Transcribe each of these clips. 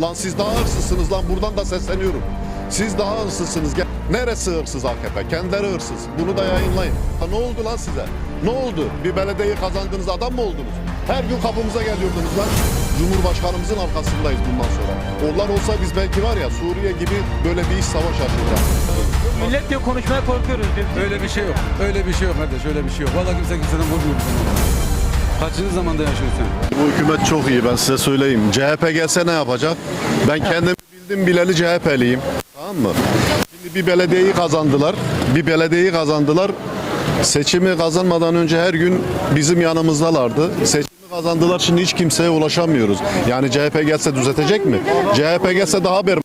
Lan siz daha hırsızsınız lan buradan da sesleniyorum. Siz daha hırsızsınız. Gel- Neresi hırsız AKP? Kendileri hırsız. Bunu da yayınlayın. Ha ne oldu lan size? Ne oldu? Bir belediyeyi kazandınız adam mı oldunuz? Her gün kapımıza geliyordunuz lan. Cumhurbaşkanımızın arkasındayız bundan sonra. Onlar olsa biz belki var ya Suriye gibi böyle bir iş savaş açacağız. Millet diyor konuşmaya korkuyoruz diyor. Öyle bir şey yok. Öyle bir şey yok kardeş. Öyle bir şey yok. Vallahi kimse kimseden korkmuyor bu konuda. Kaçıncı zamanda yaşıyorsun? Bu hükümet çok iyi ben size söyleyeyim. CHP gelse ne yapacak? Ben kendimi bildim bileli CHP'liyim. Tamam mı? Şimdi bir belediyeyi kazandılar. Bir belediyeyi kazandılar. Seçimi kazanmadan önce her gün bizim yanımızdalardı. Seçimi kazandılar şimdi hiç kimseye ulaşamıyoruz. Yani CHP gelse düzeltecek mi? CHP gelse daha berbat.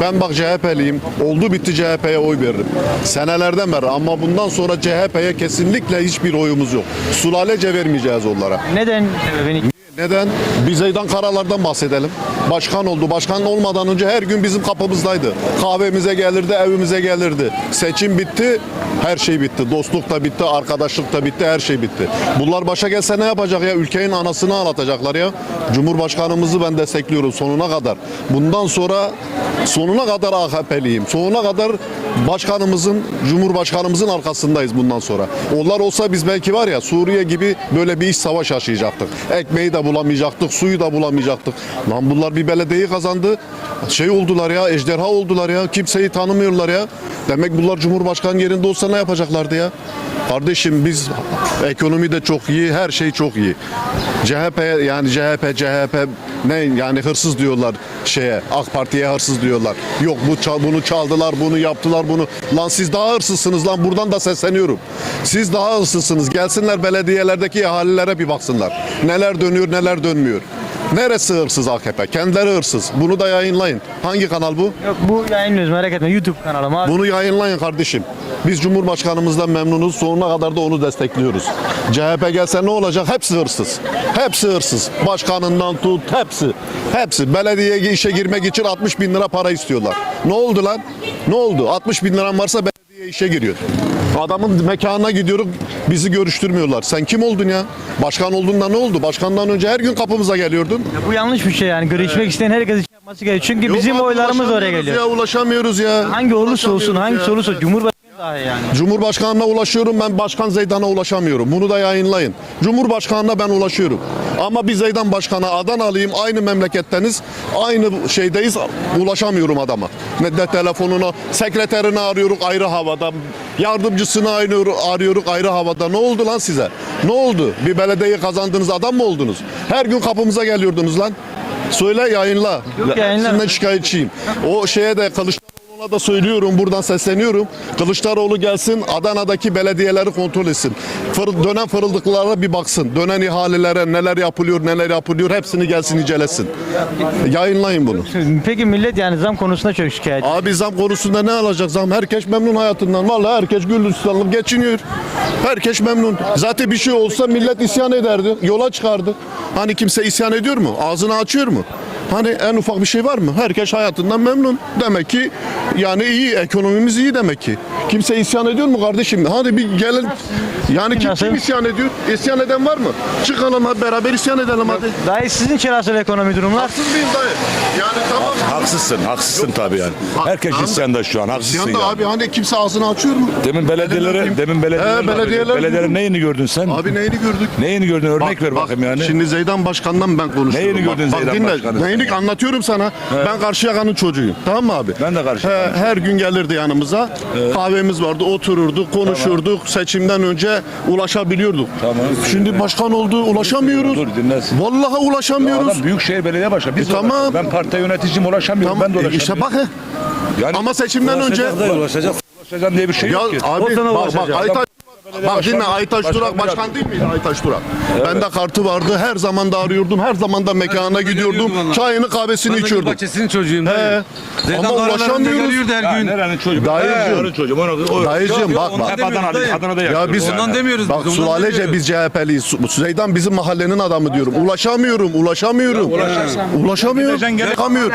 Ben bak CHP'liyim. Oldu bitti CHP'ye oy veririm. Senelerden beri ama bundan sonra CHP'ye kesinlikle hiçbir oyumuz yok. Sulalece vermeyeceğiz onlara. Neden sebebini? Neden? Biz Zeydan Karalar'dan bahsedelim. Başkan oldu. Başkan olmadan önce her gün bizim kapımızdaydı. Kahvemize gelirdi, evimize gelirdi. Seçim bitti, her şey bitti. Dostluk da bitti, arkadaşlık da bitti, her şey bitti. Bunlar başa gelse ne yapacak ya? Ülkenin anasını ağlatacaklar ya. Cumhurbaşkanımızı ben destekliyorum sonuna kadar. Bundan sonra sonuna kadar AKP'liyim. Sonuna kadar başkanımızın, cumhurbaşkanımızın arkasındayız bundan sonra. Onlar olsa biz belki var ya Suriye gibi böyle bir iş savaş yaşayacaktık. Ekmeği de bulamayacaktık, suyu da bulamayacaktık. Lan bunlar bir belediyeyi kazandı. Şey oldular ya, ejderha oldular ya. Kimseyi tanımıyorlar ya. Demek bunlar Cumhurbaşkanı yerinde olsa ne yapacaklardı ya? Kardeşim biz ekonomi de çok iyi, her şey çok iyi. CHP yani CHP CHP ne yani hırsız diyorlar şeye AK Parti'ye hırsız diyorlar. Yok bu bunu çaldılar, bunu yaptılar, bunu. Lan siz daha hırsızsınız lan buradan da sesleniyorum. Siz daha hırsızsınız. Gelsinler belediyelerdeki ihalelere bir baksınlar. Neler dönüyor, neler dönmüyor. Neresi hırsız AKP? Kendileri hırsız. Bunu da yayınlayın. Hangi kanal bu? Yok bu yayınlıyoruz merak etme YouTube kanalım abi. Bunu yayınlayın kardeşim. Biz Cumhurbaşkanımızdan memnunuz. Sonuna kadar da onu destekliyoruz. CHP gelse ne olacak? Hepsi hırsız. Hepsi hırsız. Başkanından tut hepsi. Hepsi. Belediyeye işe girmek için 60 bin lira para istiyorlar. Ne oldu lan? Ne oldu? 60 bin liran varsa belediye işe giriyor. Adamın mekanına gidiyorum bizi görüştürmüyorlar. Sen kim oldun ya? Başkan olduğunda ne oldu? Başkandan önce her gün kapımıza geliyordun. Ya bu yanlış bir şey yani. Görüşmek isteyen herkes için yapması gerekiyor. Çünkü Yok bizim abi, oylarımız oraya geliyor. Ya, ulaşamıyoruz ya. Hangi olursa olsun, hangisi ya. olursa Cumhurbaşkanı dahi yani. Cumhurbaşkanına ulaşıyorum ben Başkan Zeydan'a ulaşamıyorum. Bunu da yayınlayın. Cumhurbaşkanına ben ulaşıyorum. Ama bir Zeydan Başkan'a Adanalıyım aynı memleketteniz aynı şeydeyiz ulaşamıyorum adama. Ne de telefonuna sekreterini arıyoruz ayrı havada. Yardımcısını arıyoruz, arıyoruz ayrı havada. Ne oldu lan size? Ne oldu? Bir belediyeyi kazandınız adam mı oldunuz? Her gün kapımıza geliyordunuz lan. Söyle yayınla. Yok, yayınla. Hepsinden şikayetçiyim. O şeye de Da söylüyorum buradan sesleniyorum. Kılıçdaroğlu gelsin Adana'daki belediyeleri kontrol etsin. Fır, dönen fırıldıklara bir baksın. Dönen ihalelere neler yapılıyor neler yapılıyor hepsini gelsin incelesin. Yayınlayın bunu. Peki millet yani zam konusunda çok şikayet. Abi zam konusunda ne alacak zam? Herkes memnun hayatından. Vallahi herkes güllü geçiniyor. Herkes memnun. Zaten bir şey olsa millet isyan ederdi. Yola çıkardı. Hani kimse isyan ediyor mu? Ağzını açıyor mu? Hani en ufak bir şey var mı? Herkes hayatından memnun. Demek ki yani iyi, ekonomimiz iyi demek ki. Kimse isyan ediyor mu kardeşim? Hadi bir gelin. Yani kim, kim isyan ediyor? İsyan eden var mı? Çıkalım hadi beraber isyan edelim hadi. Dayı sizin için nasıl ekonomi durumlar? Haksız mıyım dayı? Yani tamam. Haksızsın, haksızsın tabii yani. Herkes da- isyanda şu an, haksızsın İsyanda yani. abi hani kimse ağzını açıyor mu? Demin belediyeleri, demin belediyeler, He, belediyeler- belediyelerin neyini gördün sen? Abi neyini gördük? Neyini gördün? Örnek Bak, ver bak, bakayım yani. Şimdi Zeydan Başkan'dan ben konuşuyorum. Neyini gördün bak, Zeydan dinle. Başkan'ın? Neyini anlatıyorum sana. Ben Karşıyaka'nın çocuğuyum. Tamam mı abi? Ben de Karşıyaka. He, her gün gelirdi yanımıza. Kahvemiz vardı. Otururduk, konuşurduk. Seçimden önce ulaşabiliyorduk. Tamam. Şimdi başkan oldu ulaşamıyoruz. Dur dinlesin. Vallahi ulaşamıyoruz. Adam Büyükşehir Belediye Başkanı. Biz E, tamam. Ben parti yöneticiyim ulaşamıyorum. Tamam. Ben de e, ulaşamıyorum. işte bak. Yani Ama seçimden önce ulaşacak. Ulaşacağım diye bir şey ya yok ki. abi sana bak bak. Aytaç Bak dinle başkan Durak başkan değil miydi Aytaç Durak? Bende kartı vardı. Her zaman da arıyordum. Her zaman da mekanına gidiyordum. Çayını kahvesini Ben de içiyordum. bahçesinin çocuğuyum. He. Ama ulaşamıyoruz. her Ya gün. nerenin çocuğu? Dayıcığım. He, onun çocuğu. Onu, o, Dayıcığım bak bak. Adana'da. Ya biz Ondan demiyoruz. Bak Sulalece biz CHP'liyiz. Zeydan bizim mahallenin adamı diyorum. Ulaşamıyorum, ulaşamıyorum. Ulaşamıyorum. Çıkamıyor.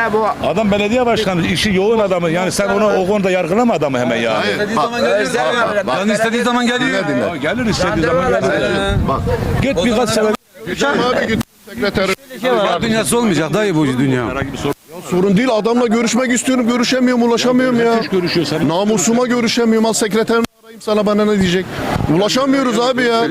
Adam belediye başkanı, işi yoğun adamı. Yani sen onu o konuda yargılama adamı hemen yani. Hayır, İstediği bak, zaman geliyor. Dinle. Ya Gelir istediği zaman gelir. Bak. Git birkaç sefer. Abi git sekreteri. şey var Var abi. dünyası olmayacak dayı bu dünya. Sorun. Değil adamla görüşmek istiyorum görüşemiyorum ulaşamıyorum ya. Görüşüyorsan. Namusuma görüşemiyorum. Al sekreterini arayayım sana bana ne diyecek. Ulaşamıyoruz abi ya.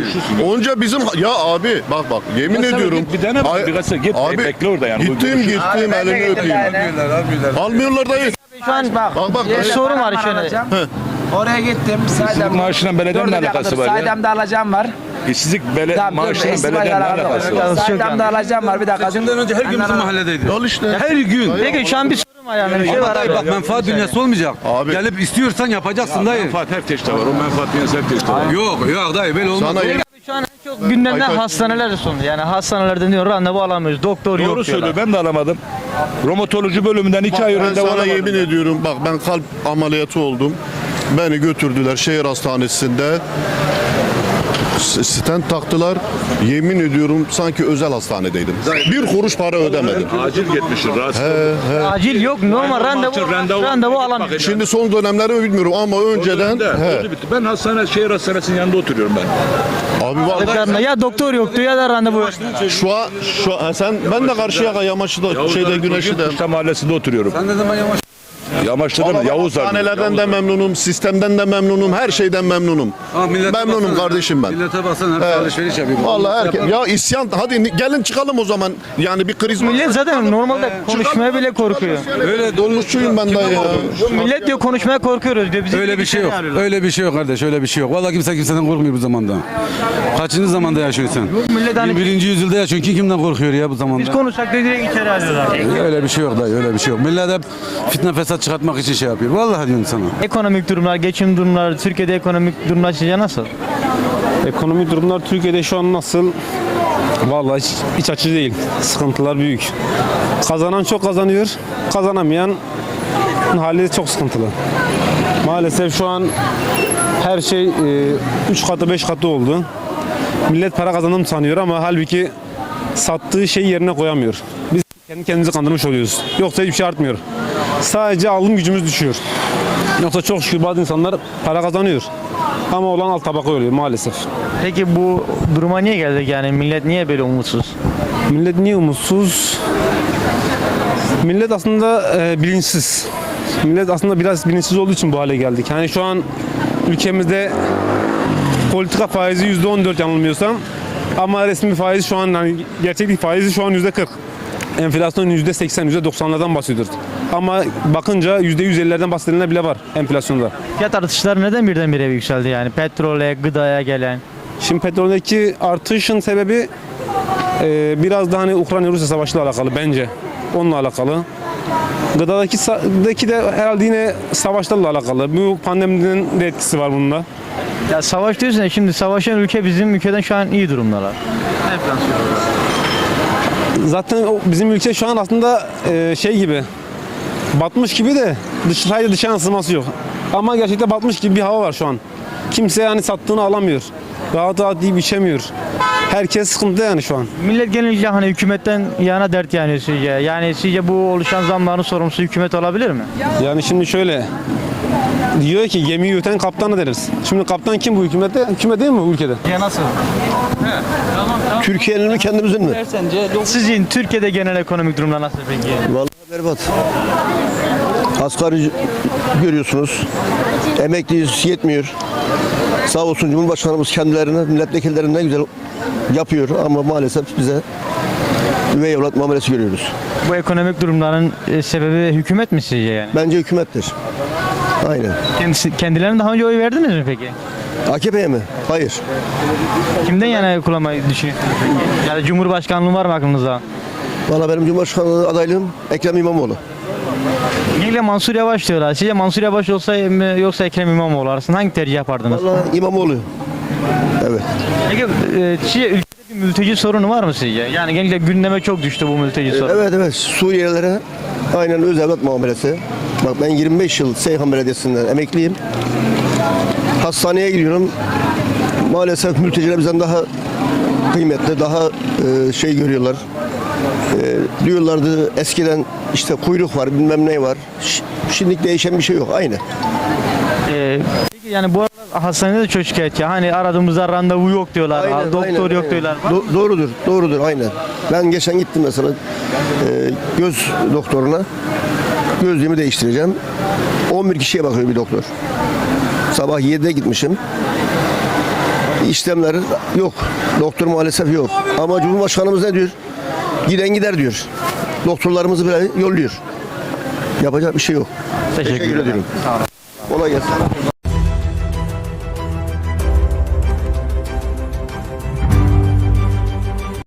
Onca bizim ya abi bak bak yemin Ya ediyorum. bir dene bak, birkaç sene git, bekle orada yani. Gittim gittim elini öpeyim. Almıyorlar, almıyorlar. Almıyorlar dayı. Şu an bak, Bak bak bir sorun var şöyle. Oraya gittim. Saydam. maaşıyla belediyenin Dur, ne alakası var ya? Saydam'da alacağım var. İşsizlik bele, Tamam, dur, belediyenin ne alakalı. alakası var? Saydam'da alacağım var. Bir dakika. Seçimden önce her gün bizim mahalledeydi. Al işte. Her gün. Peki şu an bir sorun var yani. Bir şey var abi. bak menfaat dünyası olmayacak. Abi. Gelip istiyorsan yapacaksın dayı. Menfaat her teşte var. O menfaat dünyası her teşte var. Yok yok dayı böyle olmaz. Sana Şu an en çok gündemde Ay, hastaneler sonu. Yani hastanelerden diyor randevu alamıyoruz. Doktor yok Doğru diyorlar. söylüyor ben de alamadım. Romatoloji bölümünden iki ay Ben sana yemin ediyorum bak ben kalp ameliyatı oldum. Beni götürdüler şehir hastanesinde. Stent taktılar. Yemin ediyorum sanki özel hastanedeydim. Bir kuruş para ödemedim. Acil gitmişsin rahatsız. Acil yok. Normal randevu, randevu, alamıyor. Şimdi son dönemleri bilmiyorum ama önceden he. Bitti. Ben hastane, şehir hastanesinin yanında oturuyorum ben. abi vallahi ya doktor yoktu ya da randevu yok. şu an şu an sen ben de Karşıyaka Yamaç'ta şeyde Güneşli'de Kuşta mahallesinde oturuyorum. Sen ne zaman yavaş. Yamaçta değil mi? Yavuz abi. Hastanelerden de memnunum, sistemden de memnunum, her şeyden memnunum. Millete Memnunum baksana. kardeşim ben. Millete baksana hep alışveriş yapıyor. Vallahi herkes, ya isyan hadi gelin çıkalım o zaman. Yani bir kriz var. Millet zaten normalde konuşmaya bile korkuyor. Öyle Dolmuşçuyum ben dayı ya. Millet diyor konuşmaya korkuyoruz diyor. Bizi Öyle bir şey yok. arıyorlar. Öyle bir şey yok kardeş. Öyle bir şey yok. Vallahi kimse kimseden korkmuyor bu zamanda. Kaçıncı zamanda yaşıyorsun sen? millet hani- Birinci yüzyılda yaşıyorsun. Kim kimden korkuyor ya bu zamanda? Biz konuşsak da direkt içeri arıyorlar. Öyle bir şey yok dayı. Öyle bir şey yok. Millet hep fitne fesat çıkartmak için şey yapıyor. Vallahi diyorum sana. Ekonomik durumlar, geçim durumları, Türkiye'de ekonomik durumlar sizce nasıl? Ekonomik durumlar Türkiye'de şu an nasıl? Vallahi hiç, hiç açıcı değil. Sıkıntılar büyük. Kazanan çok kazanıyor. Kazanamayan hali çok sıkıntılı. Maalesef şu an her şey 3 katı 5 katı oldu. Millet para kazandım sanıyor ama halbuki sattığı şeyi yerine koyamıyor. Biz kendi kendimizi kandırmış oluyoruz. Yoksa hiçbir şey artmıyor. Sadece alım gücümüz düşüyor. Yoksa çok şükür bazı insanlar para kazanıyor. Ama olan alt tabaka oluyor maalesef. Peki bu duruma niye geldik yani? Millet niye böyle umutsuz? Millet niye umutsuz? Millet aslında e, bilinçsiz. Millet aslında biraz bilinçsiz olduğu için bu hale geldik. Yani şu an ülkemizde politika faizi %14 yanılmıyorsam ama resmi faiz şu an yani gerçeklik faizi şu an %40. Enflasyon %80, %90'lardan bahsediyoruz. Ama bakınca %150'lerden bahsedenler bile var enflasyonda. Fiyat artışları neden birdenbire yükseldi yani? Petrole, gıdaya gelen. Şimdi petroldeki artışın sebebi e, biraz da hani Ukrayna-Rusya savaşıyla alakalı bence. Onunla alakalı. Gıdadaki daki de herhalde yine savaşlarla alakalı. Bu pandeminin de etkisi var bunda. Ya savaş diyorsun ya şimdi savaşan ülke bizim ülkeden şu an iyi durumdalar. Zaten o bizim ülke şu an aslında e, şey gibi batmış gibi de dış, sadece dışa yansıması yok. Ama gerçekten batmış gibi bir hava var şu an. Kimse yani sattığını alamıyor. Rahat rahat yiyip içemiyor. Herkes sıkıntıda yani şu an. Millet genellikle hani hükümetten yana dert yani sizce. Yani sizce bu oluşan zamların sorumlusu hükümet olabilir mi? Yani şimdi şöyle diyor ki gemiyi yürüten kaptanı deriz. Şimdi kaptan kim bu hükümette? Hükümet değil mi bu ülkede? Ya nasıl? Türkiye'nin mi kendimizin mi? Sizin Türkiye'de genel ekonomik durumlar nasıl peki? Vallahi berbat. Asgari görüyorsunuz. Emekliyiz yetmiyor. Sağ olsun Cumhurbaşkanımız kendilerine, milletvekillerine ne güzel yapıyor ama maalesef bize üvey evlat muamelesi görüyoruz. Bu ekonomik durumların e, sebebi hükümet mi sizce yani? Bence hükümettir. Aynen. Kendisi, kendilerine daha önce oy verdiniz mi peki? AKP'ye mi? Hayır. Kimden yana kullanmayı düşünüyorsunuz peki? Yani Cumhurbaşkanlığı var mı aklınızda? Valla benim Cumhurbaşkanlığı adaylığım Ekrem İmamoğlu. Genellikle Mansur Yavaş diyorlar. Sizce Mansur Yavaş olsa mı yoksa Ekrem İmamoğlu arasında hangi tercih yapardınız? Valla İmamoğlu. Evet. Peki e, sizce ülkede bir mülteci sorunu var mı sizce? Yani genellikle gündeme çok düştü bu mülteci sorunu. Evet evet Suriyelilere aynen öz evlat muamelesi. Bak ben 25 yıl Seyhan Belediyesi'nden emekliyim. Hastaneye gidiyorum. Maalesef mülteciler bizden daha kıymetli, daha e, şey görüyorlar. E, diyorlardı eskiden işte kuyruk var, bilmem ne var. Ş- Şimdi değişen bir şey yok, aynı. E, peki yani bu aralar hastanede de çok şikayetçi. Hani aradığımızda randevu yok diyorlar. Aynen, doktor aynen, yok aynen. diyorlar. Do- doğrudur, doğrudur, aynen. Ben geçen gittim mesela. E, göz doktoruna. Gözlüğümü değiştireceğim. 11 kişiye bakıyor bir doktor. Sabah 7'de gitmişim. İşlemler yok. Doktor maalesef yok. Ama Cumhurbaşkanımız ne diyor? Giden gider diyor. Doktorlarımızı böyle yolluyor. Yapacak bir şey yok. Teşekkür ederim. ediyorum. Kolay gelsin.